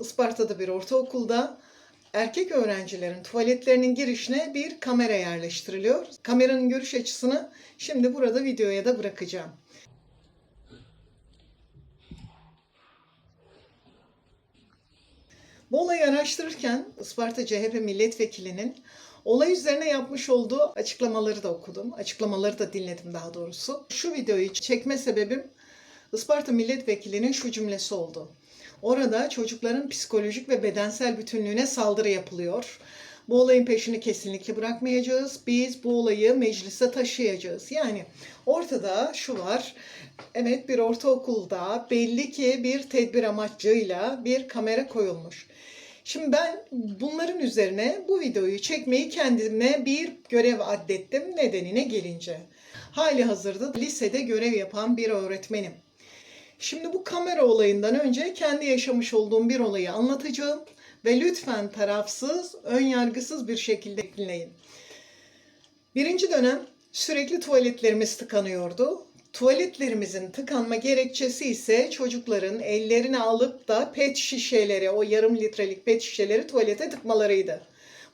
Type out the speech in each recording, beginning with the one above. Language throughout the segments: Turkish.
Isparta'da bir ortaokulda erkek öğrencilerin tuvaletlerinin girişine bir kamera yerleştiriliyor. Kameranın görüş açısını şimdi burada videoya da bırakacağım. Bu olayı araştırırken Isparta CHP milletvekilinin olay üzerine yapmış olduğu açıklamaları da okudum. Açıklamaları da dinledim daha doğrusu. Şu videoyu çekme sebebim Isparta milletvekilinin şu cümlesi oldu. Orada çocukların psikolojik ve bedensel bütünlüğüne saldırı yapılıyor. Bu olayın peşini kesinlikle bırakmayacağız. Biz bu olayı meclise taşıyacağız. Yani ortada şu var. Evet bir ortaokulda belli ki bir tedbir amaçlığıyla bir kamera koyulmuş. Şimdi ben bunların üzerine bu videoyu çekmeyi kendime bir görev addettim nedenine gelince. Hali hazırda lisede görev yapan bir öğretmenim. Şimdi bu kamera olayından önce kendi yaşamış olduğum bir olayı anlatacağım ve lütfen tarafsız, ön yargısız bir şekilde dinleyin. Birinci dönem sürekli tuvaletlerimiz tıkanıyordu. Tuvaletlerimizin tıkanma gerekçesi ise çocukların ellerini alıp da pet şişeleri, o yarım litrelik pet şişeleri tuvalete tıkmalarıydı.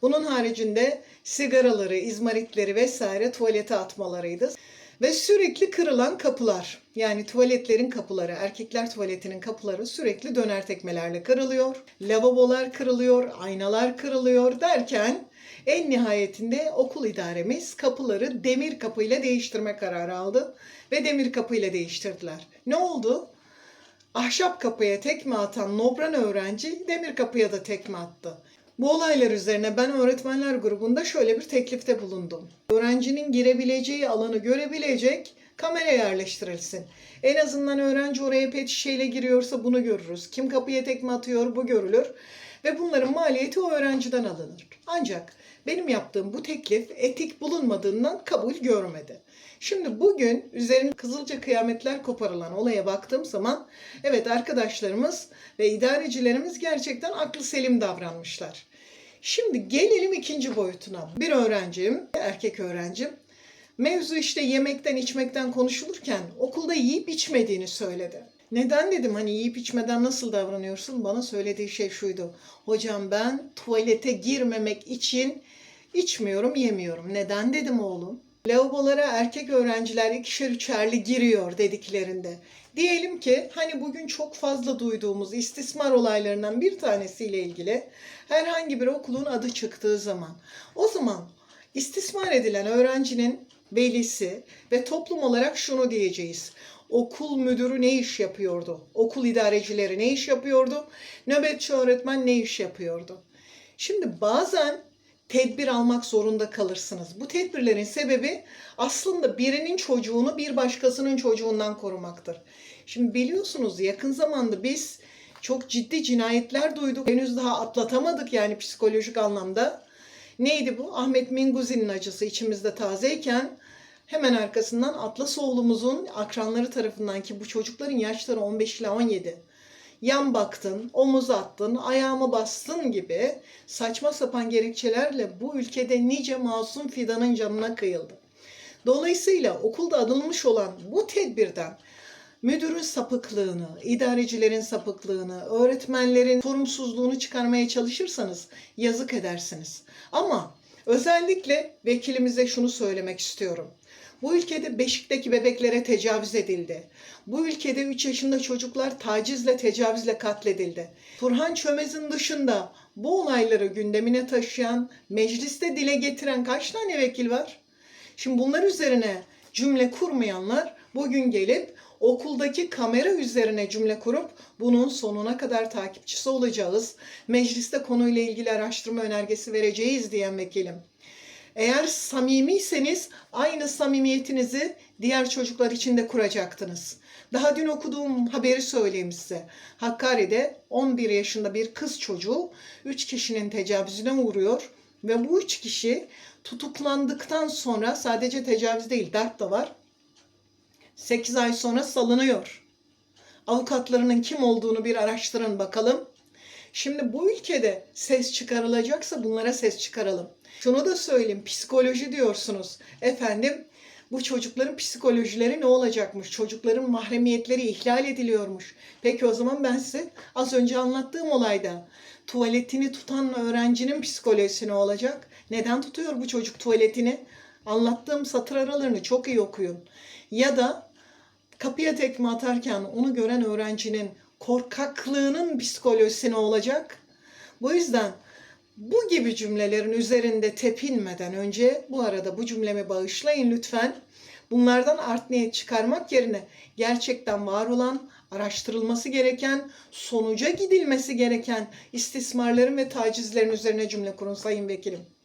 Bunun haricinde sigaraları, izmaritleri vesaire tuvalete atmalarıydı. Ve sürekli kırılan kapılar. Yani tuvaletlerin kapıları, erkekler tuvaletinin kapıları sürekli döner tekmelerle kırılıyor. Lavabolar kırılıyor, aynalar kırılıyor derken en nihayetinde okul idaremiz kapıları demir kapıyla değiştirme kararı aldı. Ve demir kapıyla değiştirdiler. Ne oldu? Ahşap kapıya tekme atan Nobran öğrenci demir kapıya da tekme attı. Bu olaylar üzerine ben öğretmenler grubunda şöyle bir teklifte bulundum. Öğrencinin girebileceği alanı görebilecek kamera yerleştirilsin. En azından öğrenci oraya pet şişeyle giriyorsa bunu görürüz. Kim kapıya tekme atıyor bu görülür. Ve bunların maliyeti o öğrenciden alınır. Ancak benim yaptığım bu teklif etik bulunmadığından kabul görmedi. Şimdi bugün üzerine kızılca kıyametler koparılan olaya baktığım zaman evet arkadaşlarımız ve idarecilerimiz gerçekten aklı selim davranmışlar. Şimdi gelelim ikinci boyutuna. Bir öğrencim, erkek öğrencim mevzu işte yemekten içmekten konuşulurken okulda yiyip içmediğini söyledi. Neden dedim hani yiyip içmeden nasıl davranıyorsun? Bana söylediği şey şuydu. Hocam ben tuvalete girmemek için içmiyorum, yemiyorum. Neden dedim oğlum? Lavabolara erkek öğrenciler ikişer üçerli giriyor dediklerinde. Diyelim ki hani bugün çok fazla duyduğumuz istismar olaylarından bir tanesiyle ilgili herhangi bir okulun adı çıktığı zaman o zaman istismar edilen öğrencinin velisi ve toplum olarak şunu diyeceğiz. Okul müdürü ne iş yapıyordu? Okul idarecileri ne iş yapıyordu? Nöbetçi öğretmen ne iş yapıyordu? Şimdi bazen tedbir almak zorunda kalırsınız. Bu tedbirlerin sebebi aslında birinin çocuğunu bir başkasının çocuğundan korumaktır. Şimdi biliyorsunuz yakın zamanda biz çok ciddi cinayetler duyduk. Henüz daha atlatamadık yani psikolojik anlamda. Neydi bu? Ahmet Minguzi'nin acısı içimizde tazeyken hemen arkasından Atlas oğlumuzun akranları tarafından ki bu çocukların yaşları 15 ile 17 yan baktın, omuz attın, ayağımı bastın gibi saçma sapan gerekçelerle bu ülkede nice masum fidanın canına kıyıldı. Dolayısıyla okulda alınmış olan bu tedbirden müdürün sapıklığını, idarecilerin sapıklığını, öğretmenlerin sorumsuzluğunu çıkarmaya çalışırsanız yazık edersiniz. Ama özellikle vekilimize şunu söylemek istiyorum. Bu ülkede Beşik'teki bebeklere tecavüz edildi. Bu ülkede 3 yaşında çocuklar tacizle, tecavüzle katledildi. Turhan Çömez'in dışında bu olayları gündemine taşıyan, mecliste dile getiren kaç tane vekil var? Şimdi bunlar üzerine cümle kurmayanlar bugün gelip okuldaki kamera üzerine cümle kurup bunun sonuna kadar takipçisi olacağız. Mecliste konuyla ilgili araştırma önergesi vereceğiz diyen vekilim. Eğer samimiyseniz aynı samimiyetinizi diğer çocuklar için de kuracaktınız. Daha dün okuduğum haberi söyleyeyim size. Hakkari'de 11 yaşında bir kız çocuğu 3 kişinin tecavüzüne uğruyor ve bu 3 kişi tutuklandıktan sonra sadece tecavüz değil darp da var. 8 ay sonra salınıyor. Avukatlarının kim olduğunu bir araştırın bakalım. Şimdi bu ülkede ses çıkarılacaksa bunlara ses çıkaralım. Şunu da söyleyeyim, psikoloji diyorsunuz. Efendim, Bu çocukların psikolojileri ne olacakmış? Çocukların mahremiyetleri ihlal ediliyormuş. Peki o zaman ben size az önce anlattığım olayda tuvaletini tutan öğrencinin psikolojisi ne olacak? Neden tutuyor bu çocuk tuvaletini? Anlattığım satır aralarını çok iyi okuyun. Ya da kapıya tekme atarken onu gören öğrencinin korkaklığının psikolojisi ne olacak? Bu yüzden bu gibi cümlelerin üzerinde tepinmeden önce bu arada bu cümlemi bağışlayın lütfen. Bunlardan art niyet çıkarmak yerine gerçekten var olan, araştırılması gereken, sonuca gidilmesi gereken istismarların ve tacizlerin üzerine cümle kurun sayın vekilim.